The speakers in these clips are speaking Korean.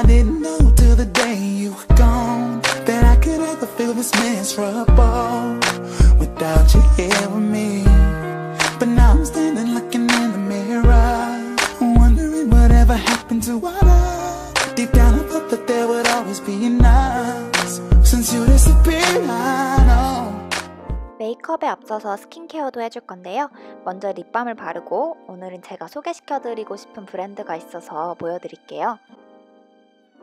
I didn't know till the day you were gone that I could ever feel this miserable without you here with me. But now I'm standing looking in the mirror, wondering whatever happened to our love. Deep down I thought that there would always be an us. Since you disappeared, I know. 메이크업에 앞서서 스킨케어도 해줄 건데요. 먼저 립밤을 바르고 오늘은 제가 소개시켜드리고 싶은 브랜드가 있어서 보여드릴게요.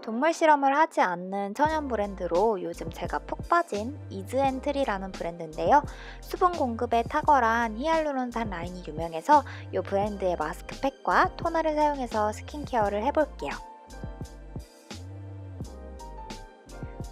동물 실험을 하지 않는 천연 브랜드로 요즘 제가 푹 빠진 이즈앤트리라는 브랜드인데요. 수분 공급에 탁월한 히알루론산 라인이 유명해서 이 브랜드의 마스크팩과 토너를 사용해서 스킨케어를 해볼게요.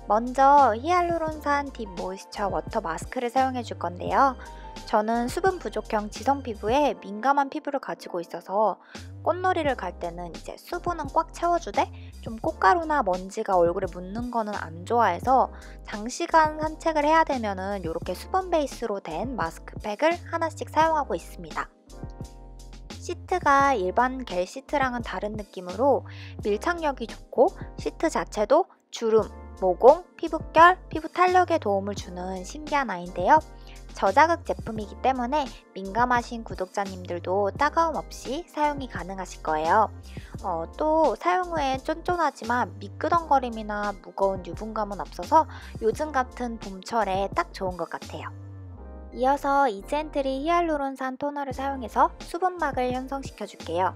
먼저 히알루론산 딥 모이스처 워터 마스크를 사용해 줄 건데요. 저는 수분 부족형 지성 피부에 민감한 피부를 가지고 있어서 꽃놀이를 갈 때는 이제 수분은 꽉 채워주되 좀 꽃가루나 먼지가 얼굴에 묻는 거는 안 좋아해서 장시간 산책을 해야 되면은 이렇게 수분 베이스로 된 마스크팩을 하나씩 사용하고 있습니다. 시트가 일반 겔 시트랑은 다른 느낌으로 밀착력이 좋고 시트 자체도 주름, 모공, 피부결, 피부 탄력에 도움을 주는 신기한 아이인데요. 저자극 제품이기 때문에 민감하신 구독자님들도 따가움 없이 사용이 가능하실 거예요. 어, 또 사용 후에 쫀쫀하지만 미끄덩거림이나 무거운 유분감은 없어서 요즘 같은 봄철에 딱 좋은 것 같아요. 이어서 이젠트리 히알루론산 토너를 사용해서 수분막을 형성시켜 줄게요.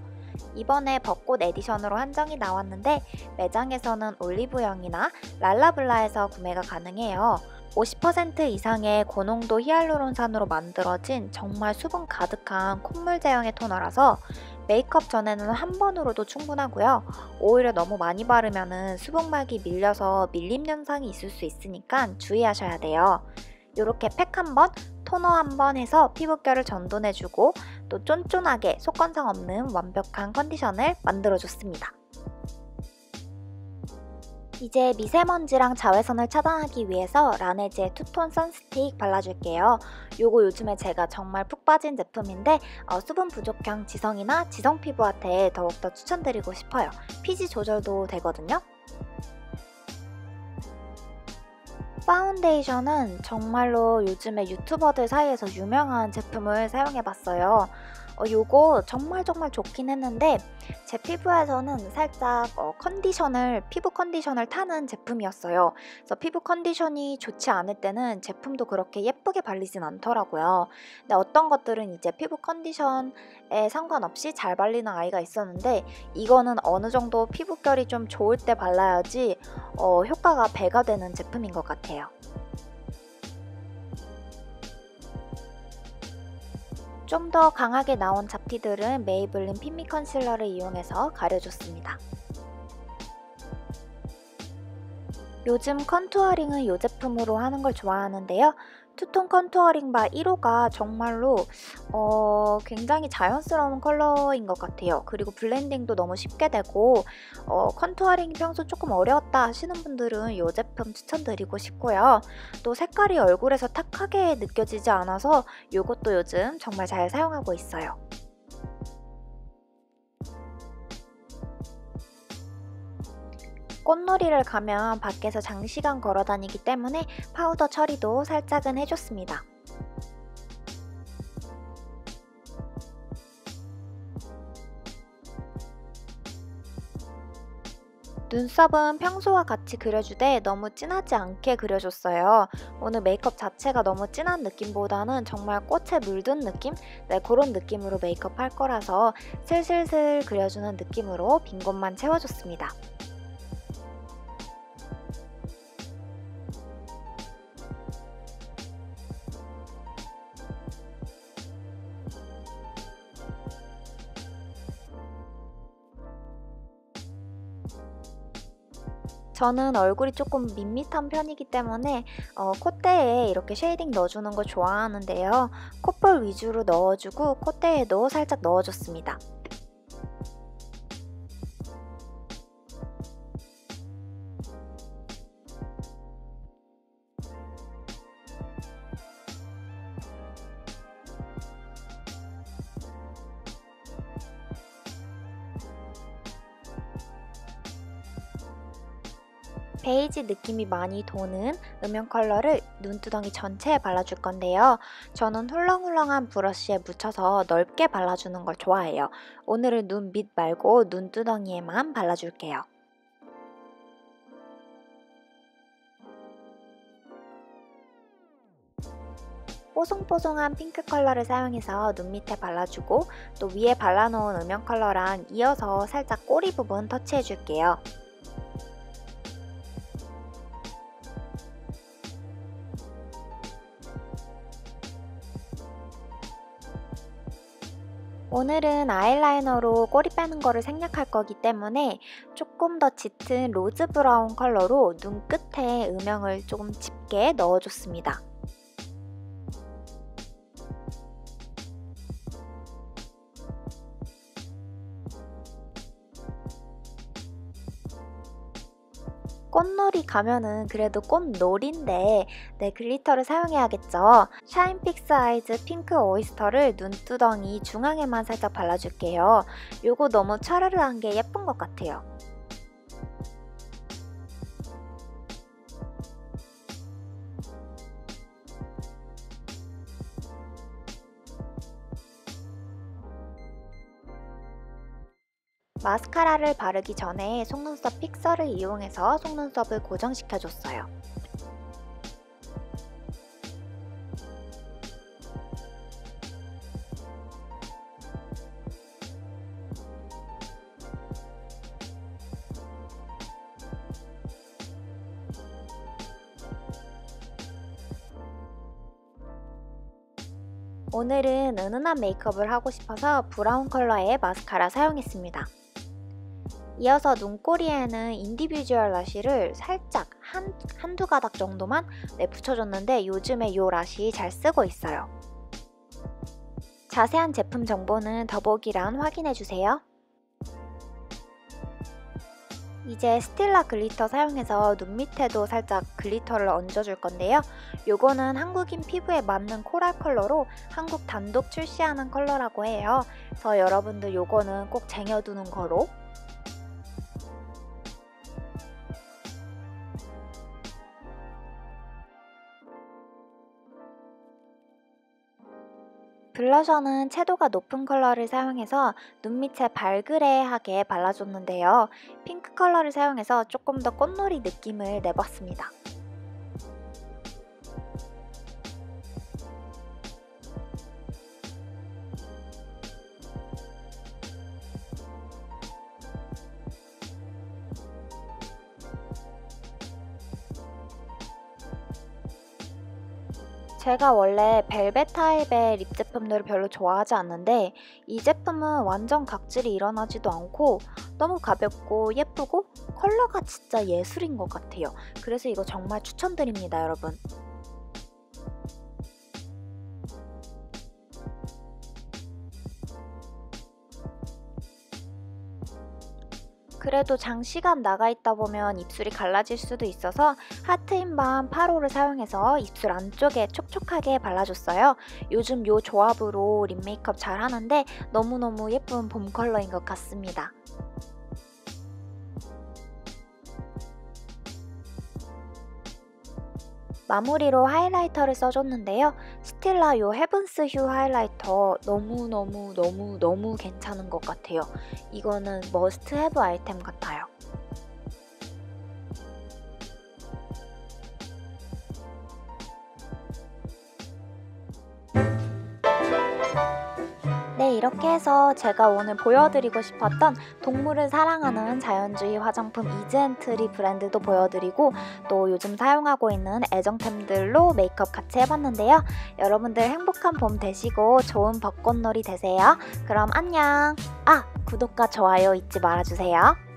이번에 벚꽃 에디션으로 한정이 나왔는데 매장에서는 올리브영이나 랄라블라에서 구매가 가능해요. 50% 이상의 고농도 히알루론산으로 만들어진 정말 수분 가득한 콧물 제형의 토너라서 메이크업 전에는 한 번으로도 충분하고요. 오히려 너무 많이 바르면 수분막이 밀려서 밀림 현상이 있을 수 있으니까 주의하셔야 돼요. 이렇게 팩 한 번, 토너 한 번 해서 피부결을 전돈해주고 또 쫀쫀하게 속건상 없는 완벽한 컨디션을 만들어줬습니다. 이제 미세먼지랑 자외선을 차단하기 위해서 라네즈의 투톤 선스틱 발라줄게요. 요거 요즘에 제가 정말 푹 빠진 제품인데 어, 수분 부족형 지성이나 지성 피부한테 더욱더 추천드리고 싶어요. 피지 조절도 되거든요. 파운데이션은 정말로 요즘에 유튜버들 사이에서 유명한 제품을 사용해봤어요. 어, 요거 정말 정말 좋긴 했는데 제 피부에서는 살짝 어, 컨디션을 피부 컨디션을 타는 제품이었어요. 그래서 피부 컨디션이 좋지 않을 때는 제품도 그렇게 예쁘게 발리진 않더라고요. 근데 어떤 것들은 이제 피부 컨디션에 상관없이 잘 발리는 아이가 있었는데 이거는 어느 정도 피부결이 좀 좋을 때 발라야지 어, 효과가 배가 되는 제품인 것 같아요. 좀 더 강하게 나온 잡티들은 메이블린 핀미 컨실러를 이용해서 가려줬습니다. 요즘 컨투어링은 이 제품으로 하는 걸 좋아하는데요. 투톤 컨투어링 바 1호가 정말로 어, 굉장히 자연스러운 컬러인 것 같아요. 그리고 블렌딩도 너무 쉽게 되고 어, 컨투어링이 평소 조금 어려웠다 하시는 분들은 이 제품 추천드리고 싶고요. 또 색깔이 얼굴에서 탁하게 느껴지지 않아서 이것도 요즘 정말 잘 사용하고 있어요. 꽃놀이를 가면 밖에서 장시간 걸어 다니기 때문에 파우더 처리도 살짝은 해줬습니다. 눈썹은 평소와 같이 그려주되 너무 진하지 않게 그려줬어요. 오늘 메이크업 자체가 너무 진한 느낌보다는 정말 꽃에 물든 느낌? 네, 그런 느낌으로 메이크업 할 거라서 슬슬슬 그려주는 느낌으로 빈 곳만 채워줬습니다. 저는 얼굴이 조금 밋밋한 편이기 때문에 어, 콧대에 이렇게 쉐이딩 넣어주는 걸 좋아하는데요. 콧볼 위주로 넣어주고 콧대에도 살짝 넣어줬습니다. 베이지 느낌이 많이 도는 음영 컬러를 눈두덩이 전체에 발라줄 건데요. 저는 훌렁훌렁한 브러쉬에 묻혀서 넓게 발라주는 걸 좋아해요. 오늘은 눈 밑 말고 눈두덩이에만 발라줄게요. 뽀송뽀송한 핑크 컬러를 사용해서 눈 밑에 발라주고 또 위에 발라놓은 음영 컬러랑 이어서 살짝 꼬리 부분 터치해줄게요. 오늘은 아이라이너로 꼬리 빼는 거를 생략할 거기 때문에 조금 더 짙은 로즈 브라운 컬러로 눈 끝에 음영을 조금 짙게 넣어줬습니다. 꽃놀이 가면은 그래도 꽃놀인데 네 글리터를 사용해야겠죠. 샤인 픽스 아이즈 핑크 오이스터를 눈두덩이 중앙에만 살짝 발라줄게요. 요거 너무 차르르한 게 예쁜 것 같아요. 마스카라를 바르기 전에 속눈썹 픽서를 이용해서 속눈썹을 고정시켜줬어요. 오늘은 은은한 메이크업을 하고 싶어서 브라운 컬러의 마스카라 사용했습니다. 이어서 눈꼬리에는 인디비주얼 라쉬를 살짝 한, 한두 가닥 정도만 네, 붙여줬는데 요즘에 이 라쉬 잘 쓰고 있어요. 자세한 제품 정보는 더보기란 확인해주세요. 이제 스틸라 글리터 사용해서 눈 밑에도 살짝 글리터를 얹어줄 건데요. 요거는 한국인 피부에 맞는 코랄 컬러로 한국 단독 출시하는 컬러라고 해요. 그래서 여러분들 요거는 꼭 쟁여두는 거로 블러셔는 채도가 높은 컬러를 사용해서 눈 밑에 발그레하게 발라줬는데요. 핑크 컬러를 사용해서 조금 더 꽃놀이 느낌을 내봤습니다. 제가 원래 벨벳 타입의 립 제품들을 별로 좋아하지 않는데 이 제품은 완전 각질이 일어나지도 않고 너무 가볍고 예쁘고 컬러가 진짜 예술인 것 같아요. 그래서 이거 정말 추천드립니다, 여러분. 그래도 장시간 나가 있다 보면 입술이 갈라질 수도 있어서 하트인밤 8호를 사용해서 입술 안쪽에 촉촉하게 발라줬어요. 요즘 요 조합으로 립 메이크업 잘 하는데 너무너무 예쁜 봄 컬러인 것 같습니다. 마무리로 하이라이터를 써줬는데요. 스틸라 요 헤븐스 휴 하이라이터 너무너무너무너무 괜찮은 것 같아요. 이거는 머스트 헤브 아이템 같아요. 이렇게 해서 제가 오늘 보여드리고 싶었던 동물을 사랑하는 자연주의 화장품 이즈앤트리 브랜드도 보여드리고 또 요즘 사용하고 있는 애정템들로 메이크업 같이 해봤는데요. 여러분들 행복한 봄 되시고 좋은 벚꽃놀이 되세요. 그럼 안녕! 아! 구독과 좋아요 잊지 말아주세요.